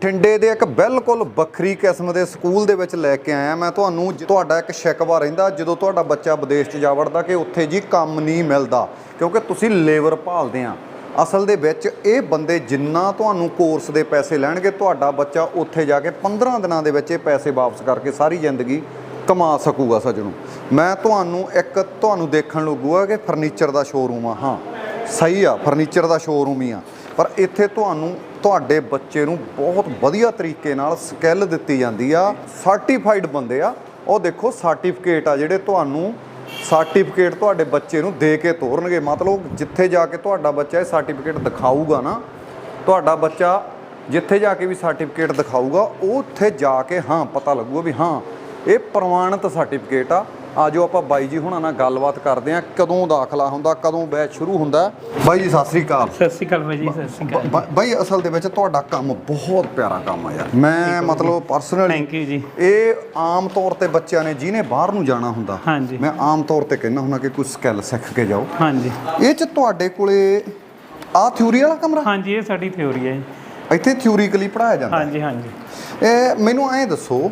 ਠਿੰਡੇ ਦੇ ਇੱਕ ਬਿਲਕੁਲ ਵੱਖਰੀ ਕਿਸਮ ਦੇ ਸਕੂਲ ਦੇ ਵਿੱਚ ਲੈ ਕੇ ਆਇਆ ਮੈਂ ਤੁਹਾਨੂੰ ਤੁਹਾਡਾ ਇੱਕ ਸ਼ਿਕਵਾ ਰਹਿੰਦਾ ਜਦੋਂ ਤੁਹਾਡਾ ਬੱਚਾ ਵਿਦੇਸ਼ 'ਚ ਜਾ ਵੜਦਾ ਕਿ ਉੱਥੇ ਜੀ ਕੰਮ ਨਹੀਂ ਮਿਲਦਾ, ਕਿਉਂਕਿ ਤੁਸੀਂ ਲੇਬਰ ਭਾਲਦੇ ਆ। ਅਸਲ ਦੇ ਵਿੱਚ ਇਹ ਬੰਦੇ ਜਿੰਨਾ ਤੁਹਾਨੂੰ ਕੋਰਸ ਦੇ ਪੈਸੇ ਲੈਣਗੇ, ਤੁਹਾਡਾ ਬੱਚਾ ਉੱਥੇ ਜਾ ਕੇ 15 ਦਿਨਾਂ ਦੇ ਵਿੱਚ ਇਹ ਪੈਸੇ ਵਾਪਸ ਕਰਕੇ ਸਾਰੀ ਜ਼ਿੰਦਗੀ ਕਮਾ ਸਕੂਗਾ ਸੱਜਣੋ। ਮੈਂ ਤੁਹਾਨੂੰ ਇੱਕ ਤੁਹਾਨੂੰ ਦੇਖਣ ਲੱਗੂਗਾ ਕਿ ਫਰਨੀਚਰ ਦਾ ਸ਼ੋਰੂਮ ਆ। ਹਾਂ, ਸਹੀ ਆ, ਫਰਨੀਚਰ ਦਾ ਸ਼ੋਰੂਮ ਹੀ ਆ। ਪਰ ਇੱਥੇ ਤੁਹਾਨੂੰ ਤੁਹਾਡੇ ਬੱਚੇ ਨੂੰ ਬਹੁਤ ਵਧੀਆ ਤਰੀਕੇ ਨਾਲ ਸਕਿੱਲ ਦਿੱਤੀ ਜਾਂਦੀ ਆ। ਸਰਟੀਫਾਈਡ ਬੰਦੇ ਆ। ਉਹ ਦੇਖੋ ਸਰਟੀਫਿਕੇਟ ਆ ਜਿਹੜੇ ਤੁਹਾਨੂੰ ਸਰਟੀਫਿਕੇਟ ਤੁਹਾਡੇ ਬੱਚੇ ਨੂੰ ਦੇ ਕੇ ਤੋਰਨਗੇ। ਮਤਲਬ ਜਿੱਥੇ ਜਾ ਕੇ ਤੁਹਾਡਾ ਬੱਚਾ ਇਹ ਸਰਟੀਫਿਕੇਟ ਦਿਖਾਊਗਾ ਨਾ, ਤੁਹਾਡਾ ਬੱਚਾ ਜਿੱਥੇ ਜਾ ਕੇ ਵੀ ਸਰਟੀਫਿਕੇਟ ਦਿਖਾਊਗਾ, ਉਹ ਉੱਥੇ ਜਾ ਕੇ ਹਾਂ ਪਤਾ ਲੱਗੂਗਾ ਵੀ ਹਾਂ, ਇਹ ਪ੍ਰਮਾਣਿਤ ਸਰਟੀਫਿਕੇਟ ਆ। ਆਜੋ ਆਪਾਂ ਬਾਈ ਜੀ ਹੁਣਾਂ ਨਾਲ ਗੱਲਬਾਤ ਕਰਦੇ ਆ ਕਦੋਂ ਦਾਖਲਾ ਹੁੰਦਾ ਕਦੋਂ ਬੈਚ ਸ਼ੁਰੂ ਹੁੰਦਾ। ਬਾਈ ਜੀ ਸਤਿ ਸ੍ਰੀ ਅਕਾਲ। ਸਤਿ ਸ਼੍ਰੀ ਅਕਾਲ ਬਾਈ ਜੀ ਸਤਿ ਸ਼੍ਰੀ ਅਕਾਲ। ਬਾਈ ਅਸਲ ਦੇ ਵਿੱਚ ਤੁਹਾਡਾ ਕੰਮ ਬਹੁਤ ਪਿਆਰਾ ਕੰਮ ਆ ਯਾਰ। ਮੈਂ ਮਤਲਬ ਪਰਸਨਲੀ ਥੈਂਕ ਯੂ ਜੀ। ਇਹ ਆਮ ਤੌਰ ਤੇ ਬੱਚਿਆਂ ਨੇ ਜਿਹਨੇ ਬਾਹਰ ਨੂੰ ਜਾਣਾ ਹੁੰਦਾ। ਮੈਂ ਆਮ ਤੌਰ ਤੇ ਕਹਿੰਦਾ ਹੁੰਦਾ ਕਿ ਕੋਈ ਸਕਿੱਲ ਸਿੱਖ ਕੇ ਜਾਓ। ਹਾਂਜੀ। ਇਹ ਚ ਤੁਹਾਡੇ ਕੋਲੇ ਆ ਥਿਊਰੀ ਵਾਲਾ ਕਮਰਾ? ਹਾਂਜੀ ਇਹ ਸਾਡੀ ਥਿਉਰੀ ਹੈ ਇੱਥੇ ਥਿਊਰੀਕਲੀ ਪੜਾਇਆ ਜਾਂਦਾ ਹਾਂਜੀ ਹਾਂਜੀ। ਇਹ ਮੈਨੂੰ ਐਂ ਦੱਸੋ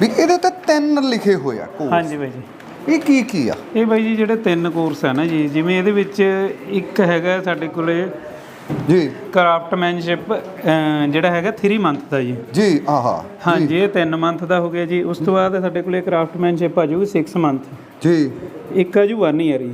ਵੀ ਇਹਦੇ ਤੇ ਤਿੰਨ ਲਿਖੇ ਹੋਏ ਆ course। ਹਾਂਜੀ ਬਾਈ ਜੀ। ਇਹ ਕੀ ਕੀ ਆ? ਇਹ ਬਾਈ ਜੀ ਜਿਹੜੇ ਤਿੰਨ ਕੋਰਸ ਹੈ ਨਾ ਜੀ ਜਿਵੇਂ ਇਹਦੇ ਵਿੱਚ ਇੱਕ ਹੈਗਾ ਸਾਡੇ ਕੋਲੇ ਜੀ। ਕਰਾਫਟਮੈਨਸ਼ਿਪ ਜਿਹੜਾ ਹੈਗਾ 3 ਮੰਥ ਦਾ ਜੀ। ਜੀ ਆਹਾ। ਹਾਂਜੀ ਇਹ 3 ਮੰਥ ਦਾ ਹੋ ਗਿਆ ਜੀ ਉਸ ਤੋਂ ਬਾਅਦ ਸਾਡੇ ਕੋਲੇ ਕਰਾਫਟਮੈਨਸ਼ਿਪ ਆ ਜੂਗੀ 6 ਮੰਥ ਜੀ। ਇੱਕ ਆ ਜੂ 1 ਇਅਰ ਜੀ।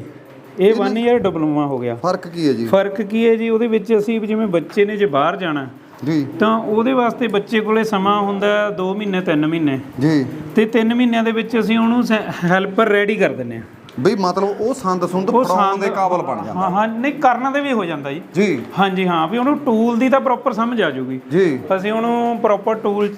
ਇਹ 1 ਇਅਰ ਡਿਪਲੋਮਾ ਹੋ ਗਿਆ। ਫ਼ਰਕ ਕੀ ਹੈ ਜੀ? ਫ਼ਰਕ ਕੀ ਹੈ ਜੀ ਉਹਦੇ ਵਿੱਚ ਅਸੀਂ ਜਿਵੇਂ ਬੱਚੇ ਨੇ ਜੇ ਬਾਹਰ ਜਾਣਾ ਜੀ। ਤਾਂ ਉਹਦੇ ਵਾਸਤੇ ਬੱਚੇ ਕੋਲੇ ਸਮਾਂ ਹੁੰਦਾ 2 ਮਹੀਨੇ 3 ਮਹੀਨੇ। ਜੀ। ਤੇ 3 ਮਹੀਨਿਆਂ ਦੇ ਵਿੱਚ ਅਸੀਂ ਉਹਨੂੰ ਹੈਲਪਰ ਰੈਡੀ ਕਰ ਦਿੰਨੇ ਆ ਬਈ ਮਤਲਬ ਉਹ ਸੰਦ ਸੁੰਦ ਪੜਾਉਣ ਦੇ ਕਾਬਲ ਬਣ ਜਾਂਦਾ। ਹਾਂ ਹਾਂ ਨਹੀਂ ਕਰਨ ਦੇ ਵੀ ਹੋ ਜਾਂਦਾ ਜੀ। ਜੀ। ਹਾਂਜੀ ਹਾਂ ਵੀ ਉਹਨੂੰ ਟੂਲ ਦੀ ਤਾਂ ਪ੍ਰੋਪਰ ਸਮਝ ਆ ਜਾਊਗੀ ਜੀ। ਅਸੀਂ ਉਹਨੂੰ ਪ੍ਰੋਪਰ ਟੂਲ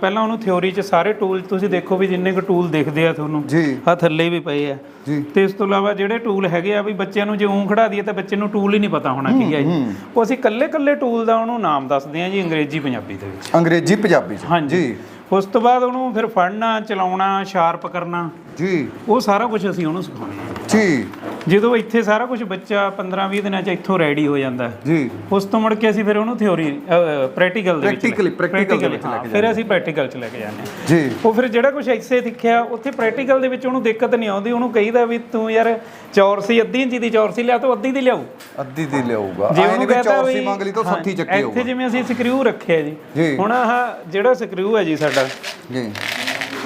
ਪਹਿਲਾਂ ਉਹਨੂੰ ਥਿਉਰੀ 'ਚ ਸਾਰੇ ਟੂਲ ਤੁਸੀਂ ਦੇਖੋ ਵੀ ਜਿੰਨੇ ਕੁ ਟੂਲ ਦਿਖਦੇ ਆ ਤੁਹਾਨੂੰ। ਜੀ। ਆ ਥੱਲੇ ਵੀ ਪਏ ਆ। ਜੀ। ਤੇ ਇਸ ਤੋਂ ਇਲਾਵਾ ਜਿਹੜੇ ਟੂਲ ਹੈਗੇ ਆ ਵੀ ਬੱਚਿਆਂ ਨੂੰ ਜੇ ਉਂ ਖੜਾ ਦਈਏ ਤਾਂ ਬੱਚੇ ਨੂੰ ਟੂਲ ਹੀ ਨਹੀਂ ਪਤਾ ਹੋਣਾ ਕੀ ਹੈ ਜੀ ਉਹ ਅਸੀਂ ਕੱਲੇ ਕੱਲੇ ਟੂਲ ਦਾ ਉਹਨੂੰ ਨਾਮ ਦੱਸਦੇ ਆ ਜੀ ਅੰਗਰੇਜ਼ੀ ਪੰਜਾਬੀ ਦੇ ਵਿੱਚ। ਅੰਗਰੇਜ਼ੀ ਪੰਜਾਬੀ ਚ। ਹਾਂਜੀ। ਉਸ ਤੋਂ ਬਾਅਦ ਉਹਨੂੰ ਫਿਰ ਫੜਨਾ ਚਲਾਉਣਾ ਸ਼ਾਰਪ ਕਰਨਾ। ਜੀ। ਉਹ ਸਾਰਾ ਕੁਝ ਅਸੀਂ ਉਹਨੂੰ ਸਿਖਾਉਂਦੇ ਹਾਂ। ਜੀ। ਜਦੋਂ ਇੱਥੇ ਸਾਰਾ ਕੁਝ ਬੱਚਾ 15-20 ਦਿਨਾਂ 'ਚ ਇੱਥੋਂ ਰੈਡੀ ਹੋ ਜਾਂਦਾ ਜੀ। ਉਸ ਤੋਂ ਮੁੜ ਕੇ ਅਸੀਂ ਫਿਰ ਉਹਨੂੰ ਥਿਉਰੀ ਪ੍ਰੈਕਟੀਕਲ ਦੇ ਵਿੱਚ practical ਦੇ ਵਿੱਚ ਲੈ ਕੇ ਫਿਰ ਅਸੀਂ ਪ੍ਰੈਕਟੀਕਲ 'ਚ ਲੈ ਕੇ ਜਾਂਦੇ ਜੀ। ਉਹ ਫਿਰ ਜਿਹੜਾ ਕੁਝ ਇੱਥੇ ਸਿੱਖਿਆ ਉੱਥੇ ਪ੍ਰੈਕਟੀਕਲ ਦੇ ਵਿੱਚ ਉਹਨੂੰ ਦਿੱਕਤ ਨਹੀਂ ਆਉਂਦੀ ਉਹਨੂੰ ਕਹੀਦਾ ਵੀ ਤੂੰ ਯਾਰ ਚੌਰਸੀ ਅੱਧੀ ਇੰਚੀ ਦੀ ਚੌਰਸੀ ਲਿਆ ਤੂੰ ਅੱਧੀ ਦੀ ਲਿਆਓ। ਅੱਧੀ ਦੀ ਲਿਆਊਗਾ। ਜੇ ਉਹਨੂੰ ਨੀ ਵੀ ਚੌਰਸੀ ਮੰਗ ਲਈ ਤਾਂ 60 ਚੱਕੇ ਇੱਥੇ ਹੋਊਗਾ। ਜਿਵੇਂ ਅਸੀਂ ਸਕਰੂ ਰੱਖਿਆ ਜੀ। ਹੁਣ ਆਹ ਜਿਹੜਾ ਸਕਰੂ ਹੈ ਜੀ ਸਾਡਾ ਜੀ।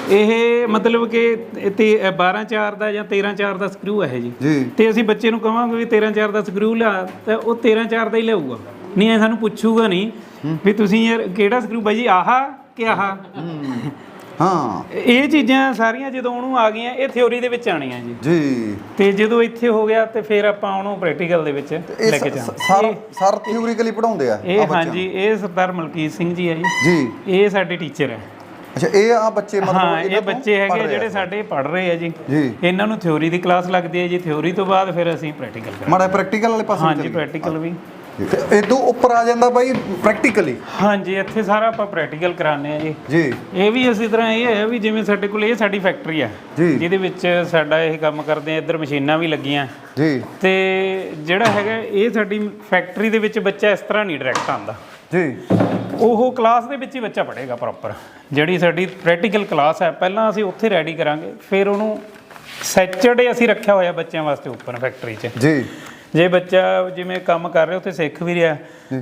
ਇਹ ਮਤਲਬ ਕਿ ਤੇ 12 4 ਦਾ ਜਾਂ 13 4 ਦਾ ਸਕਰੂ ਹੈ ਜੀ। ਜੀ। ਤੇ ਅਸੀਂ ਬੱਚੇ ਨੂੰ ਕਹਾਂਗੇ ਵੀ 13 4 ਦਾ ਸਕਰੂ ਲਿਆ ਤਾਂ ਉਹ 13 4 ਦਾ ਹੀ ਲਿਆਊਗਾ। ਨਹੀਂ ਇਹ ਸਾਨੂੰ ਪੁੱਛੂਗਾ ਨਹੀਂ ਵੀ ਤੁਸੀਂ ਯਾਰ ਕਿਹੜਾ ਸਕਰੂ ਬਾਈ ਜੀ ਆਹਾ ਕਿ ਆਹਾ? ਹਾਂ। ਇਹ ਚੀਜ਼ਾਂ ਸਾਰੀਆਂ ਜਦੋਂ ਉਹਨੂੰ ਆ ਗਈਆਂ ਇਹ ਥਿਉਰੀ ਦੇ ਵਿੱਚ ਆਣੀਆਂ ਜੀ। ਜੀ। ਤੇ ਜਦੋਂ ਇੱਥੇ ਹੋ ਗਿਆ ਤੇ ਫਿਰ ਆਪਾਂ ਉਹਨੂੰ ਪ੍ਰੈਕਟੀਕਲ ਦੇ ਵਿੱਚ ਲੈ ਕੇ ਜਾਵਾਂਗੇ। ਸਰ ਸਰ ਥਿਊਰੀਕਲੀ ਪੜਾਉਂਦੇ ਆ ਇਹ ਹਾਂਜੀ ਇਹ ਸਰਦਾਰ ਮਲਕੀਤ ਸਿੰਘ ਜੀ ਹੈ ਜੀ। ਜੀ। ਇਹ ਸਾਡੇ ਟੀਚਰ ਹੈ ਅੱਛਾ ਇਹ ਆ ਬੱਚੇ ਮਤਲਬ ਹਾਂ ਇਹਨਾਂ ਇਹ ਤੋਂ ਬੱਚੇ ਹੈਗੇ ਜਿਹੜੇ। ਸਾਡੇ ਪੜ ਰਹੇ ਆ ਜੀ। ਜੀ। ਇਹਨਾਂ ਨੂੰ ਥਿਉਰੀ ਦੀ ਕਲਾਸ ਲੱਗਦੀ ਹੈ ਜੀ। ਥਿਉਰੀ ਤੋਂ ਬਾਅਦ ਫਿਰ ਅਸੀਂ ਪ੍ਰੈਕਟੀਕਲ ਕਰਾਂਗੇ। ਮਾੜਾ ਪ੍ਰੈਕਟੀਕਲ ਵਾਲੇ ਪਾਸੇ ਹਾਂਜੀ ਪ੍ਰੈਕਟੀਕਲ ਵੀ। ਤੇ ਇਦੋਂ ਉੱਪਰ ਆ ਜਾਂਦਾ ਬਾਈ ਪ੍ਰੈਕਟੀਕਲੀ ਹਾਂਜੀ ਇੱਥੇ ਸਾਰਾ ਆਪਾਂ ਪ੍ਰੈਕਟੀਕਲ ਕਰਾਉਂਦੇ ਆ ਜੀ। ਜੀ। ਇਹ ਵੀ ਇਸੇ ਤਰ੍ਹਾਂ ਇਹ ਹੈ ਵੀ ਜਿਵੇਂ ਸਾਡੇ ਕੋਲ ਇਹ ਸਾਡੀ ਫੈਕਟਰੀ ਆ। ਜੀ। ਜਿਹਦੇ ਵਿੱਚ ਸਾਡਾ ਇਹ ਕੰਮ ਕਰਦੇ ਆ ਇੱਧਰ ਮਸ਼ੀਨਾਂ ਵੀ ਲੱਗੀਆਂ। ਜੀ। ਤੇ ਜਿਹੜਾ ਹੈਗਾ ਇਹ ਸਾਡੀ ਫੈਕਟਰੀ ਦੇ ਵਿੱਚ ਬੱਚਾ ਇਸ ਤਰ੍ਹਾਂ ਨਹੀਂ ਡਾਇਰੈਕਟ ਆਉਂਦਾ। ਜੀ। ਉਹ ਕਲਾਸ ਦੇ ਵਿੱਚ ਹੀ ਬੱਚਾ ਪੜ੍ਹੇਗਾ ਪ੍ਰੋਪਰ ਜਿਹੜੀ ਸਾਡੀ ਪ੍ਰੈਕਟੀਕਲ ਕਲਾਸ ਹੈ ਪਹਿਲਾਂ ਅਸੀਂ ਉੱਥੇ ਰੈਡੀ ਕਰਾਂਗੇ ਫਿਰ ਉਹਨੂੰ ਸੈਚਰਡੇ ਅਸੀਂ ਰੱਖਿਆ ਹੋਇਆ ਬੱਚਿਆਂ ਵਾਸਤੇ ਉੱਪਰ ਫੈਕਟਰੀ 'ਚ। ਜੀ। ਜੇ ਬੱਚਾ ਜਿਵੇਂ ਕੰਮ ਕਰ ਰਿਹਾ ਉੱਥੇ ਸਿੱਖ ਵੀ ਰਿਹਾ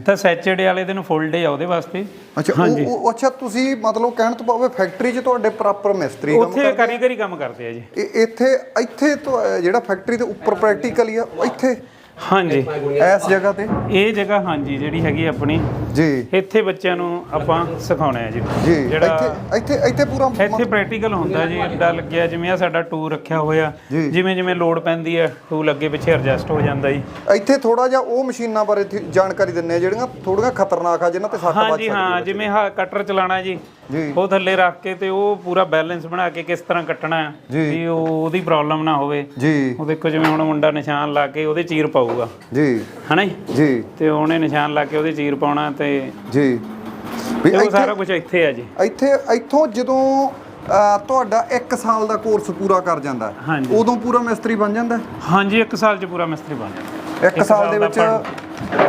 ਤਾਂ ਸੈਚਰਡੇ ਵਾਲੇ ਦਿਨ ਫੁੱਲ ਡੇ ਆ ਉਹਦੇ ਵਾਸਤੇ। ਅੱਛਾ ਉਹ- ਅੱਛਾ ਤੁਸੀਂ ਮਤਲਬ ਕਹਿਣ ਤੋਂ ਭਾਵੇਂ ਫੈਕਟਰੀ 'ਚ ਤੁਹਾਡੇ ਪ੍ਰੋਪਰ ਮਿਸਤਰੀ ਕੰਮ ਉੱਥੇ ਕਾਰੀਗਰੀ ਕੰਮ ਕਰਦੇ ਆ ਜੀ। ਇੱਥੇ ਇੱਥੇ ਜਿਹੜਾ ਫੈਕਟਰੀ ਦੇ ਉੱਪਰ ਪ੍ਰੈਕਟੀਕਲ ਆ ਇੱਥੇ। ਹਾਂਜੀ। ਇਸ ਜਗ੍ਹਾ ਤੇ? ਇਹ ਜਗ੍ਹਾ ਹਾਂਜੀ ਜਿਹੜੀ ਹੈਗੀ ਆਪਣੀ। ਜੀ। ਇੱਥੇ ਬੱਚਿਆਂ ਨੂੰ ਆਪਾਂ ਸਿਖਾਉਣਾ ਹੈ ਜੀ। ਜਿਹੜਾ ਇੱਥੇ ਇੱਥੇ ਇੱਥੇ ਪੂਰਾ ਇੱਥੇ ਪ੍ਰੈਕਟੀਕਲ ਹੁੰਦਾ ਜੀ ਅੱਡਾ ਲੱਗਿਆ ਜਿਵੇਂ ਆ ਸਾਡਾ ਟੂਰ ਰੱਖਿਆ ਹੋਇਆ। ਜਿਵੇਂ ਜਿਵੇਂ ਲੋਡ ਪੈਂਦੀ ਹੈ ਟੂਲ ਅੱਗੇ ਪਿੱਛੇ ਐਡਜਸਟ ਹੋ ਜਾਂਦਾ ਜੀ। ਇੱਥੇ ਥੋੜਾ ਜਿਹਾ ਉਹ ਮਸ਼ੀਨਾਂ ਬਾਰੇ ਜਾਣਕਾਰੀ ਦਿੰਨੇ ਆ ਜਿਹੜੀਆਂ ਥੋੜੀਆਂ ਖਤਰਨਾਕ ਆ ਜਿਨ੍ਹਾਂ ਤੇ ਸੱਟ ਵੱਜ ਹਾਂਜੀ ਹਾਂ ਜਿਵੇਂ ਹਾਂ ਕਟਰ ਚਲਾਣਾ ਜੀ ਉਹ ਥੱਲੇ ਰੱਖ ਕੇ ਤੇ ਉਹ ਪੂਰਾ ਬੈਲੈਂਸ ਬਣਾ ਕੇ ਕਿਸ ਤਰ੍ਹਾਂ ਕੱਟਣਾ। ਹੈ। ਵੀ ਉਹ ਉਹਦੀ ਪ੍ਰੋਬਲਮ ਨਾ ਹੋਵੇ। ਜੀ। ਉਹ ਦੇਖੋ ਜਿਵੇਂ ਹੁਣ ਮੁੰਡਾ ਨਿਸ਼ਾਨ ਲਾ ਕੇ ਉਹਦੇ ਚੀਰ ਪਾਊਗਾ। ਜੀ। ਹਨਾ ਜੀ? ਤੇ ਉਹਨੇ ਨਿਸ਼ਾਨ ਲਾ ਕੇ ਉਹਦੇ ਚੀਰ ਪਾਉਣਾ ਤੇ ਜੀ। ਵੀ ਇੱਥੇ ਸਾਰਾ ਕੁਝ ਇੱਥੇ ਆ ਜੀ। ਇੱਥੇ ਇੱਥੋਂ ਜਦੋਂ ਤੁਹਾਡਾ 1 ਸਾਲ ਦਾ ਕੋਰਸ ਪੂਰਾ ਕਰ ਜਾਂਦਾ। ਉਦੋਂ ਪੂਰਾ ਮਿਸਤਰੀ ਬਣ ਜਾਂਦਾ? ਹਾਂਜੀ 1 ਸਾਲ ਚ ਪੂਰਾ ਮਿਸਤਰੀ ਬਣ ਜਾਂਦਾ। 1 ਸਾਲ ਦਾ ਵਿੱਚ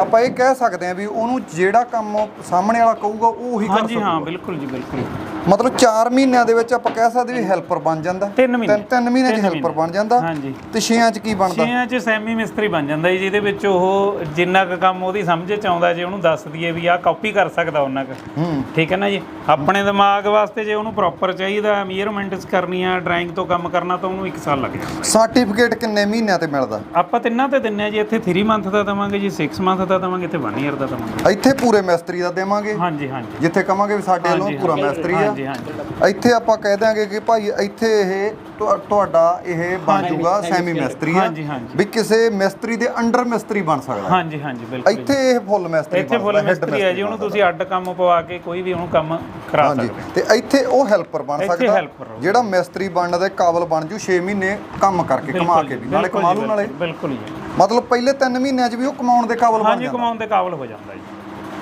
ਆਪਾਂ ਇਹ ਕਹਿ ਸਕਦੇ ਆ ਵੀ ਉਹਨੂੰ ਜਿਹੜਾ ਕੰਮ ਸਾਹਮਣੇ ਵਾਲਾ ਕਹੂਗਾ ਉਹ ਉਹੀ ਕਰ ਹਾਂਜੀ ਹਾਂ ਬਿਲਕੁਲ ਜੀ ਬਿਲਕੁਲ। ਮਤਲਬ 4 ਮਹੀਨਿਆਂ ਦੇ ਵਿੱਚ ਆਪਾਂ ਕਹਿ ਸਕਦੇ ਵੀ ਹੈਲਪਰ ਬਣ ਜਾਂਦਾ। ਤਿੰਨ ਮਹੀਨੇ। ਤਿੰਨ- ਮਹੀਨੇ ਚ ਹੈਲਪਰ। ਬਣ ਜਾਂਦਾ ਹਾਂਜੀ। ਤੇ 6ਾਂ ਚ ਕੀ ਬਣਦਾ? ਛੇਆਂ 'ਚ ਸੈਮੀ ਮਿਸਤਰੀ ਬਣ ਜਾਂਦਾ ਜੀ ਜਿਹਦੇ ਵਿੱਚ ਉਹ ਜਿੰਨਾ ਕੁ ਕੰਮ ਉਹਦੀ ਸਮਝ 'ਚ ਆਉਂਦਾ ਜੇ ਉਹਨੂੰ ਦੱਸ ਦਈਏ ਵੀ ਆਹ ਕਾਪੀ ਕਰ ਸਕਦਾ ਉਹਨਾਂ ਕੁ। ਹੂੰ। ਠੀਕ ਹੈ ਨਾ ਜੀ? ਆਪਣੇ ਦਿਮਾਗ ਵਾਸਤੇ ਜੇ ਉਹਨੂੰ ਪ੍ਰੋਪਰ ਚਾਹੀਦਾ ਮੀਅਰਮੈਂਟਸ ਕਰਨੀ ਆ ਡਰਾਇੰਗ ਤੋਂ ਕੰਮ ਕਰਨਾ ਤਾਂ ਉਹਨੂੰ 1 ਸਾਲ ਲੱਗ ਜਾਂਦਾ। ਸਰਟੀਫਿਕੇਟ ਕਿੰਨੇ ਮਹੀਨਿਆਂ ਤੇ ਮਿਲਦਾ? ਆਪਾਂ ਤਿੰਨਾਂ ਤੇ ਦਿੰਨੇ ਆ ਜੀ ਇੱਥੇ 3 ਮੰਥ ਦਾ ਦਵਾਂਗੇ ਜੀ 6 ਮੰਥ ਦਾ ਦਵਾਂਗੇ ਇੱਥੇ 1 ਇਅਰ ਦਾ ਦਵਾਂਗੇ। ਇੱਥੇ ਪੂਰੇ ਮਿਸਤਰੀ ਦਾ ਦੇਵਾਂਗੇ? ਹਾਂਜੀ ਹਾਂਜੀ। ਜਿੱਥੇ ਕਵਾਂਗੇ ਵੀ ਸਾਡੇ ਵੱਲੋਂ ਪੂਰਾ ਹਾਂਜੀ, ਮਿਸਤਰੀ ਆ। ਹਾਂਜੀ ਹਾਂਜੀ। ਇੱਥੇ ਆਪਾਂ ਕਹਿ ਦਾਂਗੇ ਕਿ ਭਾਈ ਇੱਥੇ ਇਹ ਤੁਹਾ- ਤੁਹਾਡਾ ਇਹ ਬਣ ਜਾਊਗਾ ਸੈਮੀ ਮਿਸਤਰੀ ਆ। ਹਾਂਜੀ, ਹਾਂਜੀ। ਵੀ ਕਿਸੇ ਮਿਸਤਰੀ ਦੇ ਅੰਡਰ ਮਿਸਤਰੀ ਬਣ ਸਕਦਾ। ਹਾਂਜੀ ਹਾਂਜੀ ਬਿਲਕੁਲ। ਇੱਥੇ ਇਹ ਫੁੱਲ ਮਿਸਤਰੀ ਇੱਥੇ ਫੁੱਲ head ਮਿਸਤਰੀ ਹੈ ਜੀ ਉਹਨੂੰ ਤੁਸੀਂ ਅੱਡ ਕੰਮ ਪਵਾ ਕੇ ਕੋਈ ਵੀ ਉਹਨੂੰ ਕੰਮ ਕਰਾ ਹਾਂਜੀ ਸਕਦੇ ਤੇ ਇੱਥੇ ਉਹ ਹੈਲਪਰ ਬਣ ਇੱਥੇ ਸਕਦਾ। helper। ਜਿਹੜਾ ਮਿਸਤਰੀ ਬਣਨ ਦੇ ਕਾਬਲ ਬਣ ਜੂ 6 ਮਹੀਨੇ ਕੰਮ ਕਰਕੇ ਕਮਾ ਕੇ ਵੀ। ਨਾਲੇ ਬਿਲਕੁਲ ਕਮਾ ਲੂ ਨਾਲੇ। ਬਿਲਕੁਲ ਜੀ। ਮਤਲਬ ਪਹਿਲੇ 3 ਮਹੀਨਿਆਂ 'ਚ ਵੀ ਉਹ ਕਮਾਉਣ ਦੇ ਕਾਬਲ ਬਣ ਹਾਂਜੀ ਜਾਂਦਾ। ਕਮਾਉਣ ਦੇ ਕਾਬਲ ਹੋ ਜਾਂਦਾ ਜੀ।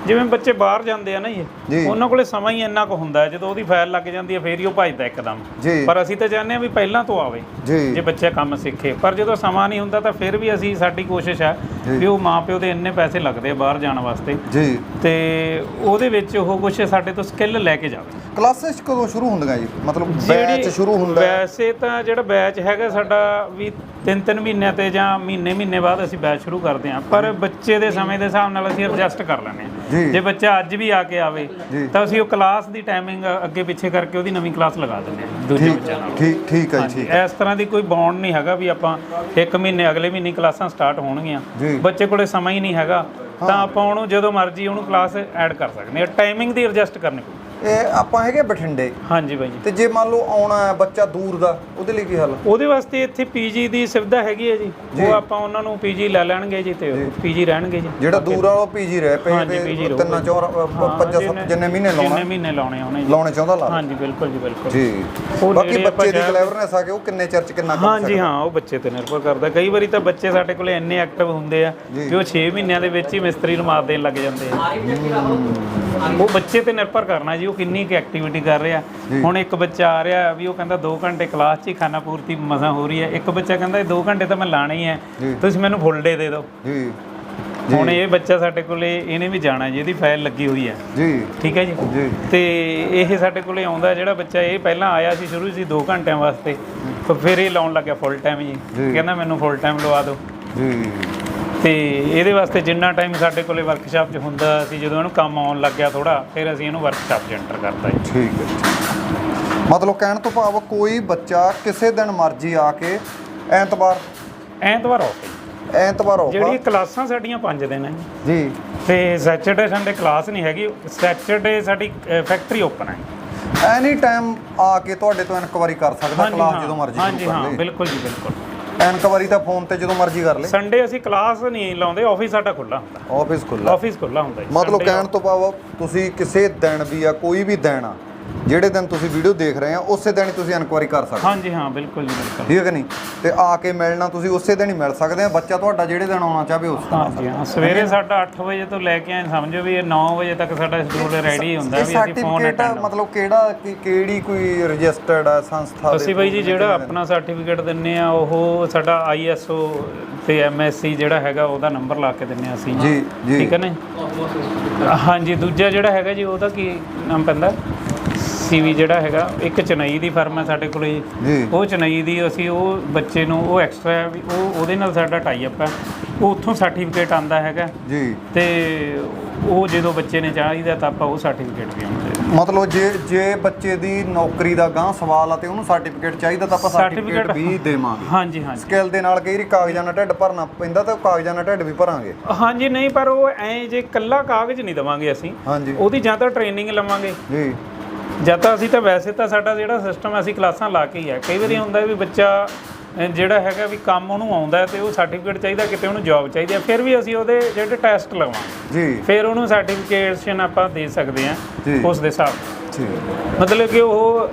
ਜਿਵੇਂ ਬੱਚੇ ਬਾਹਰ ਜਾਂਦੇ ਆ ਨਾ ਜੀ। ਜੀ। ਉਹਨਾਂ ਕੋਲੇ ਸਮਾਂ ਹੀ ਇੰਨਾ ਕੁ ਹੁੰਦਾ ਹੈ, ਜਦੋਂ ਉਹਦੀ ਫਾਈਲ ਲੱਗ ਜਾਂਦੀ ਹੈ ਫੇਰ ਹੀ ਉਹ ਭੱਜਦਾ ਇੱਕਦਮ। ਜੀ। ਪਰ ਅਸੀਂ ਤਾਂ ਚਾਹੁੰਦੇ ਆ ਵੀ ਪਹਿਲਾਂ ਤੋਂ ਆਵੇ ਜੇ। ਜੀ ਬੱਚਾ ਕੰਮ ਸਿੱਖੇ। ਪਰ ਜਦੋਂ ਸਮਾਂ ਨਹੀਂ ਹੁੰਦਾ ਤਾਂ ਫਿਰ ਵੀ ਅਸੀਂ ਸਾਡੀ ਕੋਸ਼ਿਸ਼ ਹੈ ਵੀ ਉਹ ਮਾਪਿਓ ਦੇ ਇੰਨੇ ਪੈਸੇ ਲੱਗਦੇ ਆ ਬਾਹਰ ਜਾਣ ਵਾਸਤੇ। ਜੀ। ਤੇ ਉਹਦੇ ਵਿੱਚ ਉਹ ਕੁਝ ਸਾਡੇ ਤੋਂ ਸਕਿੱਲ ਲੈ ਕੇ ਜਾਵੇ। ਕਲਾਸਿਸ ਕਦੋਂ ਸ਼ੁਰੂ ਹੁੰਦੀਆਂ ਜੀ? ਮਤਲਬ ਬੈਚ ਸ਼ੁਰੂ ਹੁੰਦਾ ਹੈ? ਵੈਸੇ ਤਾਂ ਜਿਹੜਾ ਬੈਚ ਹੈਗਾ ਸਾਡਾ ਵੀ ਤਿੰਨ ਤਿੰਨ ਮਹੀਨਿਆਂ ਤੇ ਜਾਂ ਮਹੀਨੇ ਮਹੀਨੇ ਬਾਅਦ ਅਸੀਂ ਬੈਚ ਸ਼ੁਰੂ ਕਰਦੇ ਹਾਂ। ਪਰ ਬੱਚੇ ਦੇ ਸਮੇਂ ਦੇ ਹਿਸਾਬ ਨਾਲ ਅਸੀਂ ਐਡਜਸਟ ਕਰ ਲੈਂਦੇ ਜੀ। ਹਾਂ। ਜੇ। ਬੱਚਾ ਅੱਜ ਵੀ ਆ ਕੇ ਆਵੇ। ਤਾਂ ਅਸੀਂ ਉਹ ਕਲਾਸ ਦੀ ਟਾਈਮਿੰਗ ਅੱਗੇ ਪਿੱਛੇ ਕਰਕੇ ਉਹਦੀ ਨਵੀਂ ਕਲਾਸ ਲਗਾ ਦਿੰਦੇ ਹਾਂ। ਦੂਜੇ ਬੱਚਿਆਂ ਨਾਲ। ਠੀਕ ਠੀਕ ਹੈ ਠੀਕ ਇਸ ਤਰ੍ਹਾਂ ਦੀ ਕੋਈ ਬੌਂਡ ਨਹੀਂ ਹੈਗਾ ਵੀ ਆਪਾਂ ਇੱਕ ਮਹੀਨੇ ਅਗਲੇ ਮਹੀਨੇ ਕਲਾਸਾਂ ਸਟਾਰਟ ਹੋਣਗੀਆਂ। ਬੱਚੇ ਕੋਲੇ ਸਮਾਂ ਹੀ ਨਹੀਂ ਹੈਗਾ। ਤਾਂ ਆਪਾਂ ਉਹਨੂੰ ਜਦੋਂ ਮਰਜ਼ੀ ਉਹਨੂੰ ਕਲਾਸ ਐਡ ਕਰ ਸਕਦੇ ਹਾਂ। ਟਾਈਮਿੰਗ ਦੀ ਐਡਜਸਟ ਕਰਨੀ ਪਊ। ਇਹ ਆਪਾਂ ਹੈਗੇ ਬਠਿੰਡੇ। ਹਾਂਜੀ ਬਾਈ ਜੀ। ਤੇ ਜੇ ਮੰਨ ਲਓ ਆਉਣਾ ਹੈ ਬੱਚਾ ਦੂਰ ਦਾ ਉਹਦੇ ਲਈ ਕੀ ਹੱਲ? ਉਹਦੇ ਵਾਸਤੇ ਇੱਥੇ ਪੀਜੀ ਦੀ ਸੁਵਿਧਾ ਹੈਗੀ ਹੈ ਜੀ। ਉਹ ਆਪਾਂ ਉਹਨਾਂ ਨੂੰ ਪੀਜੀ ਲੈ ਲੈਣਗੇ ਜੀ ਤੇ ਪੀਜੀ ਰਹਿਣਗੇ ਜੀ। ਜਿਹੜਾ ਦੂਰ ਵਾਲਾ ਉਹ ਪੀਜੀ ਰਹਿ ਪਏ ਤੇ ਤਿੰਨਾਂ ਚੌਰ ਪੰਜਾਂ ਸੱਤ ਜਿੰਨੇ ਮਹੀਨੇ ਲਾਉਣਾ। ਜਿੰਨੇ ਮਹੀਨੇ ਲਾਉਣੇ ਜੀ। ਲਾਉਣੇ ਚਾਹੁੰਦਾ ਲਾ। ਹਾਂਜੀ ਬਿਲਕੁਲ ਜੀ ਬਿਲਕੁਲ। ਜੀ। ਬਾਕੀ ਬੱਚੇ ਦੀ ਕਲੈਵਰਨੈਸ ਆ ਕੇ ਉਹ ਕਿੰਨੇ ਚਿਰ ਚ ਕਿੰਨਾ ਕੰਮ ਹਾਂਜੀ ਹਾਂ ਉਹ ਬੱਚੇ ਤੇ ਨਿਰਭਰ ਕਰਦਾ। ਕਈ ਵਾਰੀ ਤਾਂ ਬੱਚੇ ਸਾਡੇ ਕੋਲੇ ਇੰਨੇ ਐਕਟਿਵ ਹੁੰਦੇ ਆ। ਕਿ ਉਹ 6 ਮਹੀਨਿਆਂ ਦੇ ਵਿੱਚ ਹੀ ਮਿਸਤਰੀ ਨੂੰ ਮਾਰ ਦੇਣ ਲੱਗ ਜਾਂਦੇ ਆ। ਉਹ ਬੱਚੇ ਤੇ ਨਿਰਭਰ ਕਰਨਾ ਜੀ ਉਹ ਕਿੰਨੀ ਕੁ ਐਕਟੀਵਿਟੀ ਕਰ ਰਿਹਾ। ਹੁਣ ਇੱਕ ਬੱਚਾ ਆ ਰਿਹਾ ਵੀ ਉਹ ਕਹਿੰਦਾ 2 ਘੰਟੇ ਕਲਾਸ 'ਚ ਹੀ ਖਾਣਾ ਪੂਰਤੀ ਮਸਾਂ ਹੋ ਰਹੀ ਹੈ। ਇੱਕ ਬੱਚਾ ਕਹਿੰਦਾ ਇਹ 2 ਘੰਟੇ ਤਾਂ ਮੈਂ ਲਾਣਾ ਹੀ ਹੈ। ਤੁਸੀਂ ਮੈਨੂੰ ਫੁੱਲ ਡੇ ਦੇ ਦਿਓ। ਜੀ। ਹੁਣ ਇਹ ਬੱਚਾ ਸਾਡੇ ਕੋਲੇ ਇਹਨੇ ਵੀ ਜਾਣਾ ਜੀ ਇਹਦੀ ਫਾਈਲ ਲੱਗੀ ਹੋਈ ਹੈ। ਜੀ। ਠੀਕ ਹੈ ਜੀ? ਤੇ ਇਹ ਸਾਡੇ ਕੋਲੇ ਆਉਂਦਾ ਜਿਹੜਾ ਬੱਚਾ ਇਹ ਪਹਿਲਾਂ ਆਇਆ ਸੀ ਸ਼ੁਰੂ ਸੀ 2 ਘੰਟਿਆਂ ਵਾਸਤੇ। ਫਿਰ ਇਹ ਲਾਉਣ ਲੱਗਿਆ ਫੁੱਲ ਟਾਈਮ ਜੀ। ਕਹਿੰਦਾ ਮੈਨੂੰ ਫੁੱਲ ਟਾਈਮ ਲਵਾ ਦਿਓ। ਜੀ। ਤੇ ਇਹਦੇ ਵਾਸਤੇ ਜਿੰਨਾ ਟਾਈਮ ਸਾਡੇ ਕੋਲੇ ਵਰਕਸ਼ਾਪ 'ਚ ਹੁੰਦਾ ਸੀ ਜਦੋਂ ਇਹਨੂੰ ਕੰਮ ਆਉਣ ਲੱਗਿਆ ਥੋੜਾ ਫਿਰ ਅਸੀਂ ਇਹਨੂੰ ਵਰਕਸ਼ਾਪ 'ਚ ਐਂਟਰ ਕਰਤਾ ਜੀ। ਠੀਕ ਹੈ ਜੀ। ਮਤਲਬ ਕਹਿਣ ਤੋਂ ਭਾਵ ਕੋਈ ਬੱਚਾ ਕਿਸੇ ਦਿਨ ਮਰਜ਼ੀ ਆ ਕੇ ਐਤਵਾਰ ਐਤਵਾਰ ਆਫ ਐਤਵਾਰ ਹੋਊਗਾ ਜਿਹੜੀਆਂ ਕਲਾਸਾਂ ਸਾਡੀਆਂ 5 ਦਿਨ ਹੈ ਜੀ। ਜੀ। ਤੇ ਸੈਚਰਡੇ ਸੰਡੇ ਕਲਾਸ ਨਹੀਂ ਹੈਗੀ ਸੈਚਰਡੇ ਸਾਡੀ ਫੈਕਟਰੀ ਓਪਨ ਹੈ। ਐਨੀ ਟਾਈਮ ਆ ਕੇ ਤੁਹਾਡੇ ਤੋਂ ਇਨਕੁਆਰੀ ਕਰ ਸਕਦਾ ਕਲਾਸ ਜਦੋਂ ਮਰਜ਼ੀ ਹਾਂਜੀ ਹਾਂ ਕਰ ਲੇ ਬਿਲਕੁਲ ਜੀ ਬਿਲਕੁਲ। ਇਨਕੁਆਰੀ ਤਾਂ ਫੋਨ ਤੇ ਜਦੋਂ ਮਰਜ਼ੀ ਕਰ ਲੇ। ਸੰਡੇ ਅਸੀਂ ਕਲਾਸ ਨਹੀਂ ਲਾਉਂਦੇ ਆਫਿਸ ਸਾਡਾ ਖੁੱਲਾ ਹੁੰਦਾ। ਆਫਿਸ ਖੁੱਲਾ ਆਫਿਸ ਖੁੱਲਾ ਹੁੰਦਾ ਜੀ ਮਤਲਬ ਕਹਿਣ ਤੋਂ ਭਾਵ ਤੁਸੀਂ ਕਿਸੇ ਦਿਨ ਵੀ ਆ ਕੋਈ ਵੀ ਦਿਨ ਆ ਜਿਹੜੇ ਦਿਨ ਤੁਸੀਂ ਵੀਡੀਓ ਦੇਖ ਰਹੇ ਆ ਉਸੇ ਦਿਨ ਹੀ ਤੁਸੀਂ ਇਨਕੁਆਰੀ ਕਰ ਸਕਦੇ ਹਾਂਜੀ ਹਾਂ ਬਿਲਕੁਲ ਜੀ ਬਿਲਕੁਲ। ਠੀਕ ਹੈ ਕਿ ਨਹੀਂ? ਤੇ ਆ ਕੇ ਮਿਲਣਾ ਤੁਸੀਂ ਉਸੇ ਦਿਨ ਹੀ ਮਿਲ ਸਕਦੇ ਆ। ਬੱਚਾ ਤੁਹਾਡਾ ਜਿਹੜੇ ਦਿਨ ਆਉਣਾ ਚਾਹਵੇ ਉਸ ਦਿਨ ਹਾਂਜੀ ਹਾਂ ਸਵੇਰੇ ਸਾਡਾ 8 ਵਜੇ ਤੋਂ ਲੈ ਕੇ ਐਂ ਸਮਝੋ ਵੀ ਇਹ 9 ਵਜੇ ਤੱਕ ਸਾਡਾ ਸ਼ਡਿਊਲ ਰੈਡੀ ਹੁੰਦਾ ਵੀ ਅਸੀਂ ਫੋਨ ਸਰਟੀਫਿਕੇਟ ਮਤਲਬ ਕਿਹੜਾ ਕਿ- ਕਿਹੜੀ ਕੋਈ ਰਜਿਸਟਰਡ ਆ ਸੰਸਥਾ ਦੇ ਅਸੀਂ ਬਾਈ ਜੀ ਜਿਹੜਾ ਆਪਣਾ ਸਰਟੀਫਿਕੇਟ ਦਿੰਨੇ ਆ ਉਹ ਸਾਡਾ ਆਈਐਸਓ ਤੇ ਐਮਐਸਸੀ ਜਿਹੜਾ ਹੈਗਾ ਉਹਦਾ ਨੰਬਰ ਲਾ ਕੇ ਦਿੰਨੇ ਆ ਅਸੀਂ। ਜੀ ਜੀ। ਠੀਕ ਹੈ ਨਾ ਜੀ? ਹਾਂਜੀ ਦੂਜਾ ਜਿਹੜਾ ਹੈਗਾ ਜੀ ਉਹਦਾ ਕੀ ਨਾਮ ਪੈਂਦਾ? ਸੀਵੀ ਜਿਹੜਾ ਹੈਗਾ ਇੱਕ ਚੇਨਈ ਦੀ ਫਰਮ ਹੈ ਸਾਡੇ ਕੋਲੇ। ਜੀ। ਉਹ ਚੇਨਈ ਦੀ ਅਸੀਂ ਉਹ ਬੱਚੇ ਨੂੰ ਉਹ ਐਕਸਟਰਾ ਉਹ ਉਹਦੇ ਨਾਲ ਸਾਡਾ ਟਾਈ ਅਪ ਹੈ ਉਹ ਉੱਥੋਂ ਸਰਟੀਫਿਕੇਟ ਆਂਦਾ ਹੈਗਾ। ਜੀ। ਤੇ ਉਹ ਜਦੋਂ ਬੱਚੇ ਨੇ ਚਾਹੀਦਾ ਤਾਂ ਆਪਾਂ ਉਹ ਸਰਟੀਫਿਕੇਟ ਵੀ ਆਉਂਦੇ ਮਤਲਬ ਜੇ ਜੇ ਬੱਚੇ ਦੀ ਨੌਕਰੀ ਦਾ ਗਾਂ ਸਵਾਲ ਆ ਤੇ ਉਹਨੂੰ ਸਰਟੀਫਿਕੇਟ ਚਾਹੀਦਾ ਤਾਂ ਆਪਾਂ ਸਰਟੀਫਿਕੇਟ ਵੀ ਦੇਵਾਂਗੇ। ਹਾਂਜੀ ਹਾਂਜੀ। ਸਕਿੱਲ ਦੇ ਨਾਲ ਕਈ ਵਾਰੀ ਕਾਗਜ਼ਾਂ ਨਾਲ ਢਿੱਡ ਭਰਨਾ ਪੈਂਦਾ ਤਾਂ ਕਾਗਜ਼ਾਂ ਨਾਲ ਢਿੱਡ ਵੀ ਭਰਾਂਗੇ। ਹਾਂਜੀ ਨਹੀਂ ਪਰ ਉਹ ਐ ਜੇ ਕੱਲਾ ਕਾਗਜ਼ ਨਹੀਂ ਦਵਾਂਗੇ ਅਸੀਂ ਹਾਂਜੀ। ਉਹਦੀ ਜਾਂ ਤਾਂ ਟ੍ਰੇਨਿੰਗ ਲਵਾਂਗੇ। ਜੀ। ਜਾਂ ਤਾਂ ਅਸੀਂ ਤਾਂ ਵੈਸੇ ਤਾਂ ਸਾਡਾ ਜਿਹੜਾ ਸਿਸਟਮ ਅਸੀਂ ਕਲਾਸਾਂ ਲਾ ਕੇ ਹੀ ਆ। ਕਈ ਵਾਰੀ ਹੁੰਦਾ ਵੀ ਬੱਚਾ ਜਿਹੜਾ ਹੈਗਾ ਵੀ ਕੰਮ ਉਹਨੂੰ ਆਉਂਦਾ ਤੇ ਉਹ ਸਰਟੀਫਿਕੇਟ ਚਾਹੀਦਾ ਕਿਤੇ ਉਹਨੂੰ ਜੌਬ ਚਾਹੀਦੀ ਹੈ। ਫਿਰ ਵੀ ਅਸੀਂ ਉਹਦੇ ਜਿਹੜੇ ਟੈਸਟ ਲਵਾਂਗੇ। ਜੀ। ਫਿਰ ਉਹਨੂੰ ਸਰਟੀਫਿਕੇਸ਼ਨ ਆਪਾਂ ਦੇ ਸਕਦੇ ਜੀ। ਉਸ ਦੇ ਹਿਸਾਬ। ਠੀਕ ਮਤਲਬ ਕਿ ਉਹ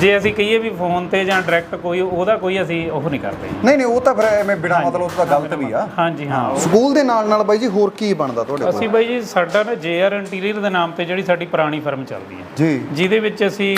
ਜੇ ਅਸੀਂ ਕਹੀਏ ਵੀ ਫੋਨ ਤੇ ਜਾਂ ਡਾਇਰੈਕਟ ਕੋਈ ਉਹਦਾ ਕੋਈ ਅਸੀਂ ਉਹ ਨਹੀਂ ਕਰਦੇ। ਨਹੀਂ ਨਹੀਂ ਉਹ ਤਾਂ ਫਿਰ ਐਵੇਂ ਬਿਨਾ ਮਤਲਬ ਉਸ ਦਾ ਗਲਤ ਵੀ ਆ। ਹਾਂਜੀ ਹਾਂ। ਸਕੂਲ ਦੇ ਨਾਲ ਨਾਲ ਬਾਈ ਜੀ ਹੋਰ ਕੀ ਬਣਦਾ ਤੁਹਾਡੇ ਕੋਲ? ਅਸੀਂ ਬਾਈ ਜੀ ਸਾਡਾ ਨਾ ਜੇਆਰ ਇੰਟੀਰੀਅਰ ਦੇ ਨਾਮ ਤੇ ਜਿਹੜੀ ਸਾਡੀ ਪੁਰਾਣੀ ਫਰਮ ਚੱਲਦੀ ਹੈ। ਜੀ। ਜਿਹਦੇ ਵਿੱਚ ਅਸੀਂ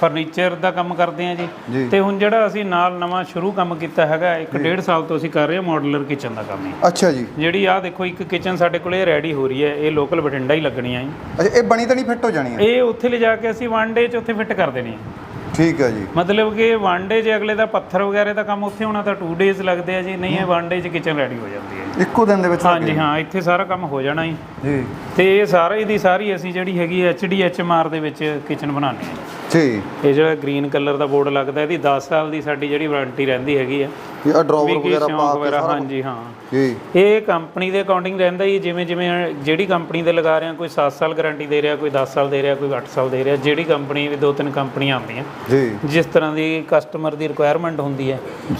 ਫਰਨੀਚਰ ਦਾ ਕੰਮ ਕਰਦੇ ਹਾਂ ਜੀ। ਤੇ ਹੁਣ ਜਿਹੜਾ ਅਸੀਂ ਨਾਲ ਨਵਾਂ ਸ਼ੁਰੂ ਕੰਮ ਕੀਤਾ ਹੈਗਾ ਇੱਕ ਡੇਢ ਸਾਲ ਤੋਂ ਅਸੀਂ ਕਰ ਰਹੇ ਹਾਂ ਮਾਡਲਰ ਕਿਚਨ ਦਾ ਕੰਮ ਹੀ। ਅੱਛਾ ਜੀ। ਜਿਹੜੀ ਆਹ ਦੇਖੋ ਇੱਕ ਕਿਚਨ ਸਾਡੇ ਕੋਲੇ ਰੈਡੀ ਹੋ ਰਹੀ ਹੈ ਇਹ ਲੋਕਲ ਬਠਿੰਡਾ ਹੀ ਲੱਗਣੀ ਆ ਜੀ। ਅੱਛਾ ਇਹ ਬਣੀ ਤਾਂ ਨਹੀਂ ਫਿੱਟ ਹੋ ਜਾਣੀ ਹੈ? ਇਹ ਉੱਥੇ ਲਿਜਾ ਕੇ ਅਸੀਂ ਵਨ ਡੇ 'ਚ ਉੱਥੇ ਫਿੱਟ ਕਰ ਦੇਣੀ ਹੈ। ਠੀਕ ਹੈ ਜੀ। ਮਤਲਬ ਕਿ ਵਨ ਡੇ 'ਚ ਅਗਲੇ ਦਾ ਪੱਥਰ ਵਗੈਰੇ ਦਾ ਕੰਮ ਉੱਥੇ ਹੋਣਾ ਤਾਂ 2 ਡੇਜ਼ ਲੱਗਦੇ ਆ ਜੀ ਨਹੀਂ ਇਹ ਵਨ ਡੇ 'ਚ ਕਿਚਨ ਰੈਡੀ ਹੋ ਜਾਂਦੀ ਹੈ ਜੀ। ਇੱਕੋ ਦਿਨ ਦੇ ਵਿੱਚ ਹਾਂਜੀ ਹਾਂ ਇੱਥੇ ਸਾਰਾ ਕੰਮ ਹੋ ਜਾਣਾ ਜੀ। ਜੀ। ਤੇ ਇਹ ਸਾਰੇ ਦੀ ਸਾਰੀ ਅਸੀਂ ਜਿਹੜੀ ਹੈਗੀ ਐਚਡੀਐਚਐਮਆਰ ਦੇ ਵਿੱਚ ਕਿਚਨ ਬਣਾਉਂਦੇ ਹਾਂ ਜੀ। ਇਹ ਜਿਹੜਾ ਗ੍ਰੀਨ ਕਲਰ ਦਾ ਬੋਰਡ ਲੱਗਦਾ ਇਹਦੀ 10 ਸਾਲ ਦੀ ਸਾਡੀ ਜਿਹੜੀ ਵਾਰੰਟੀ ਰਹਿੰਦੀ ਹੈਗੀ ਆ ਇਹ ਆ ਡਰਾਵਰ ਵੀ ਵਗੈਰਾ ਪਾ ਕੇ ਸਾਰਾ ਹਾਂਜੀ ਹਾਂ। ਜੀ। ਇਹ ਕੰਪਨੀ ਦੇ ਅਕਾਊਂਟਿੰਗ ਰਹਿੰਦਾ ਹੀ ਜਿਵੇਂ ਜਿਵੇਂ ਜਿਹੜੀ ਕੰਪਨੀ ਦੇ ਲਗਾ ਰਹੇ ਆ ਕੋਈ 7 ਸਾਲ ਗਾਰੰਟੀ ਦੇ ਰਿਹਾ ਕੋਈ 10 ਸਾਲ ਦੇ ਰਿਹਾ ਕੋਈ 8 ਸਾਲ ਦੇ ਰਿਹਾ ਜਿਹੜੀ ਕੰਪਨੀ ਵੀ ਦੋ ਤਿੰਨ ਕੰਪਨੀਆਂ ਆਉਂਦੀਆਂ। ਜੀ। ਜਿਸ ਤਰ੍ਹਾਂ ਦੀ ਕਸਟਮਰ ਦੀ ਰਿਕੁਆਇਰਮੈਂਟ ਹੁੰਦੀ ਹੈ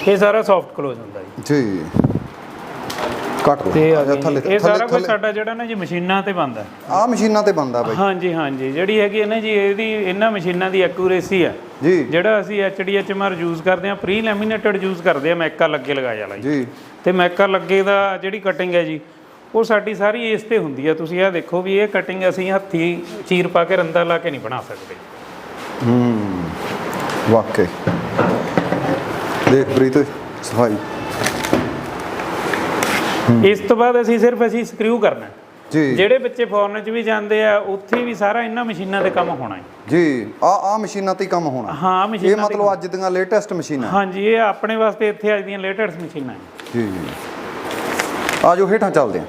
ਇਹ ਸਾਰਾ ਸੌਫਟ ਕਲੋਜ਼ ਹੁੰਦਾ ਜੀ। ਜੀ। ਕੱਟ ਲਓ। ਇਹ ਸਾਰਾ ਕੁਝ ਸਾਡਾ ਜਿਹੜਾ ਨਾ ਜੀ ਮਸ਼ੀਨਾਂ ਤੇ ਬਣਦਾ। ਆ ਮਸ਼ੀਨਾਂ ਤੇ ਬੰਦਾ ਬਾਈ। ਹਾਂਜੀ ਹਾਂਜੀ। ਜਿਹੜੀ ਹੈਗੀ ਹੈ ਨਾ ਜੀ ਇਹਦੀ ਇਹਨਾਂ ਮਸ਼ੀਨਾਂ ਦੀ ਐਕੂਰੇਸੀ ਆ ਜੀ। ਜਿਹੜਾ ਅਸੀਂ ਐਚਡੀਐਚਐਮਆਰ ਯੂਜ਼ ਕਰਦੇ ਆ ਪ੍ਰੀ ਲੈਮੀਨੇਟਡ ਯੂਜ਼ ਕਰਦੇ ਆ ਮੈਕਾ ਲੱਗੇ ਲਗਾਏ ਵਾਲਾ ਜੀ। ਤੇ ਮੈਕਾ ਲੱਗੇ ਦਾ ਜਿਹੜੀ ਕਟਿੰਗ ਹੈ ਜੀ ਉਹ ਸਾਡੀ ਸਾਰੀ ਇਸ ਤੇ ਹੁੰਦੀ ਹੈ। ਤੁਸੀਂ ਇਹ ਦੇਖੋ ਵੀ ਇਹ ਕਟਿੰਗ ਅਸੀਂ ਹੱਥੀ ਚੀਰ ਪਾ ਕੇ ਰੰਦਾ ਲਾ ਕੇ ਨਹੀਂ ਬਣਾ ਸਕਦੇ। ਹੂੰ। ਵਾਕਈ ਦੇਖ ਪ੍ਰੀਤ ਸਫ਼ਾਈ। ਇਸ ਤੋਂ ਬਾਅਦ ਅਸੀਂ ਸਿਰਫ ਅਸੀਂ ਸਕਰੂ ਕਰਨਾ ਜਿਹੜੇ ਬੱਚੇ ਫੋਰਨ 'ਚ ਵੀ ਜਾਂਦੇ ਆ ਉੱਥੇ ਵੀ ਸਾਰਾ ਇਹਨਾਂ ਮਸ਼ੀਨਾਂ ਤੇ ਕੰਮ ਹੋਣਾ ਹੈ। ਜੀ ਆ ਆ ਮਸ਼ੀਨਾਂ ਤੇ ਕੰਮ ਹੋਣਾ। ਹਾਂ ਇਹ ਮਸ਼ੀਨਾਂ ਤੇ ਮਤਲਬ ਅੱਜ ਦੀਆਂ ਲੇਟੈਸਟ ਮਸ਼ੀਨਾਂ। ਹਾਂਜੀ ਇਹ ਆਪਣੇ ਵਾਸਤੇ ਇੱਥੇ ਅੱਜ ਦੀਆਂ ਲੇਟੈਸਟ ਮਸ਼ੀਨਾਂ ਹੈ। ਜੀ। ਜੀ ਆ ਜੋ ਹੇਠਾਂ ਚੱਲਦੇ ਆ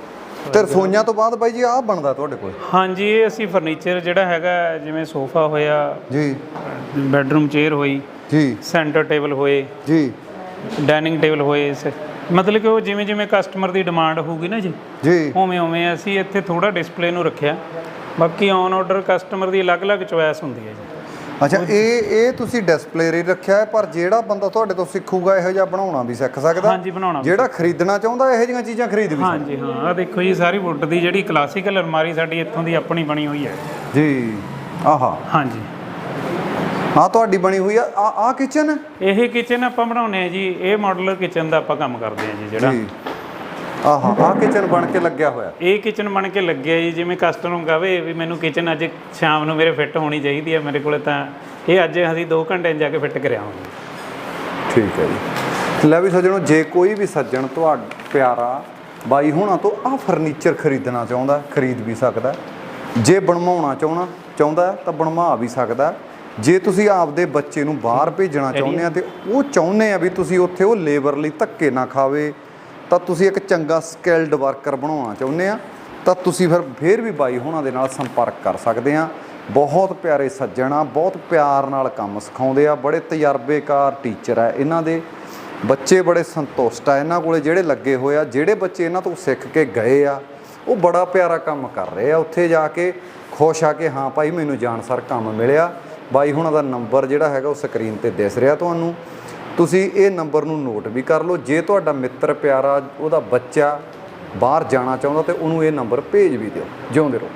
ਤੇ ਰਸੋਈਆਂ ਤੋਂ ਬਾਅਦ ਬਾਈ ਜੀ ਆ ਬਣਦਾ ਤੁਹਾਡੇ ਕੋਲ? ਹਾਂਜੀ ਇਹ ਅਸੀਂ ਫਰਨੀਚਰ ਜਿਹੜਾ ਹੈਗਾ ਜਿਵੇਂ ਸੋਫਾ ਹੋਇਆ ਜੀ। ਬੈੱਡਰੂਮ ਚੇਅਰ ਹੋਈ ਜੀ। ਸੈਂਟਰ ਟੇਬਲ ਹੋਏ ਜੀ। ਡਾਈਨਿੰਗ ਟੇਬਲ ਹੋਏ ਮਤਲਬ ਕਿ ਉਹ ਜਿਵੇਂ ਜਿਵੇਂ ਕਸਟਮਰ ਦੀ ਡਿਮਾਂਡ ਹੋਊਗੀ ਨਾ ਜੀ ਜੀ। ਉਵੇਂ ਉਵੇਂ ਅਸੀਂ ਇੱਥੇ ਥੋੜਾ ਡਿਸਪਲੇ ਨੂੰ ਰੱਖਿਆ। ਬਾਕੀ ਔਨ ਆਰਡਰ ਕਸਟਮਰ ਦੀ ਅਲੱਗ-ਅਲੱਗ ਚੁਆਇਸ ਹੁੰਦੀ ਹੈ ਜੀ। ਅੱਛਾ ਇਹ ਇਹ ਤੁਸੀਂ ਡਿਸਪਲੇ ਰੀ ਰੱਖਿਆ ਹੈ ਪਰ ਜਿਹੜਾ ਬੰਦਾ ਤੁਹਾਡੇ ਤੋਂ ਸਿੱਖੂਗਾ ਇਹੋ ਜਿਹਾ ਬਣਾਉਣਾ ਵੀ ਸਿੱਖ ਸਕਦਾ? ਹਾਂਜੀ ਬਣਾਉਣਾ ਵੀ। ਜਿਹੜਾ ਖਰੀਦਣਾ ਚਾਹੁੰਦਾ ਇਹੋ ਜਿਹੀਆਂ ਚੀਜ਼ਾਂ ਖਰੀਦ ਵੀ ਸਕਦਾ। ਹਾਂਜੀ ਹਾਂ ਆ ਦੇਖੋ ਜੀ ਸਾਰੀ ਵੁੱਡ ਦੀ ਜਿਹੜੀ ਕਲਾਸੀਕਲ ਅਲਮਾਰੀ ਸਾਡੀ ਇੱਥੋਂ ਦੀ ਆਪਣੀ ਬਣੀ ਹੋਈ ਹੈ। ਜੀ ਆਹਾ। ਹਾਂਜੀ। ਆ ਤੁਹਾਡੀ ਬਣੀ ਹੋਈ ਆ। ਆ ਆ ਕਿਚਨ ਇਹ ਕਿਚਨ ਆਪਾਂ ਬਣਾਉਨੇ ਆ ਜੀ। ਇਹ ਮਾਡਲਰ ਕਿਚਨ ਦਾ ਆਪਾਂ ਕੰਮ ਕਰਦੇ ਆ ਜੀ ਜਿਹੜਾ। ਜੀ। ਆਹਾ ਆ ਕਿਚਨ ਬਣ ਕੇ ਲੱਗਿਆ ਹੋਇਆ। ਇਹ ਕਿਚਨ ਬਣ ਕੇ ਲੱਗਿਆ ਜੀ। ਜਿਵੇਂ ਕਸਟਮਰ ਕਹੇ ਵੀ ਮੈਨੂੰ ਕਿਚਨ ਅੱਜ ਸ਼ਾਮ ਨੂੰ ਮੇਰੇ ਫਿੱਟ ਹੋਣੀ ਚਾਹੀਦੀ ਹੈ ਮੇਰੇ ਕੋਲੇ ਤਾਂ ਇਹ ਅੱਜ ਅਸੀਂ 2 ਘੰਟੇ ਜਾ ਕੇ ਫਿੱਟ ਕਰਿਆ ਹੋਵਾਂਗੇ ਠੀਕ ਹੈ ਜੀ। ਲੈ ਵੀ ਸੱਜਣੋ ਜੇ ਕੋਈ ਵੀ ਸੱਜਣ ਤੁਹਾਡਾ ਪਿਆਰਾ ਬਾਈ ਹੋਣਾ ਤੋਂ ਆ ਫਰਨੀਚਰ ਖਰੀਦਣਾ ਚਾਹੁੰਦਾ ਖਰੀਦ ਵੀ ਸਕਦਾ। ਜੇ ਬਣਵਾਉਣਾ ਚਾਹਣਾ ਚਾਹੁੰਦਾ ਤਾਂ ਬਣਵਾ ਵੀ ਸਕਦਾ। ਜੇ ਤੁਸੀਂ ਆਪਦੇ ਬੱਚੇ ਨੂੰ ਬਾਹਰ ਭੇਜਣਾ ਚਾਹੁੰਦੇ ਆ ਤੇ ਉਹ ਚਾਹੁੰਦੇ ਆ ਵੀ ਤੁਸੀਂ ਉੱਥੇ ਉਹ ਲੇਬਰ ਲਈ ਧੱਕੇ ਨਾ ਖਾਵੇ ਤਾਂ ਤੁਸੀਂ ਇੱਕ ਚੰਗਾ ਸਕਿਲਡ ਵਰਕਰ ਬਣਾਉਣਾ ਚਾਹੁੰਦੇ ਆ ਤਾਂ ਤੁਸੀਂ ਫਿਰ ਫੇਰ ਵੀ ਬਾਈ ਹੋਣਾ ਦੇ ਨਾਲ ਸੰਪਰਕ ਕਰ ਸਕਦੇ ਆ। ਬਹੁਤ ਪਿਆਰੇ ਸੱਜਣ ਆ ਬਹੁਤ ਪਿਆਰ ਨਾਲ ਕੰਮ ਸਿਖਾਉਂਦੇ ਆ ਬੜੇ ਤਜਰਬੇਕਾਰ ਟੀਚਰ ਆ ਇਹਨਾਂ ਦੇ। ਬੱਚੇ ਬੜੇ ਸੰਤੁਸ਼ਟ ਆ ਇਹਨਾਂ ਕੋਲੇ ਜਿਹੜੇ ਲੱਗੇ ਹੋਏ ਆ ਜਿਹੜੇ ਬੱਚੇ ਇਹਨਾਂ ਤੋਂ ਸਿੱਖ ਕੇ ਗਏ ਆ ਉਹ ਬੜਾ ਪਿਆਰਾ ਕੰਮ ਕਰ ਰਹੇ ਆ। ਉੱਥੇ ਜਾ ਕੇ ਖੁਸ਼ ਆ ਕੇ ਹਾਂ ਭਾਈ ਮੈਨੂੰ ਜਾਣਸਰ ਕੰਮ ਮਿਲਿਆ। ਬਾਈ, ਹੁਣਾਂ ਦਾ ਨੰਬਰ ਜਿਹੜਾ ਹੈਗਾ ਉਹ ਸਕਰੀਨ ਤੇ ਦਿਸ ਰਿਹਾ ਤੁਹਾਨੂੰ। ਤੁਸੀਂ ਇਹ ਨੰਬਰ ਨੂੰ ਨੋਟ ਵੀ ਕਰ ਲਓ। ਜੇ ਤੁਹਾਡਾ ਮਿੱਤਰ ਪਿਆਰਾ, ਉਹਦਾ ਬੱਚਾ ਬਾਹਰ ਜਾਣਾ ਚਾਹੁੰਦਾ ਤੇ ਉਹਨੂੰ ਇਹ ਨੰਬਰ ਭੇਜ ਵੀ ਦਿਓ। ਜਿਉਂਦੇ ਰਹੋ।